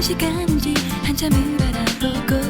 시간인지 한참을 바라보고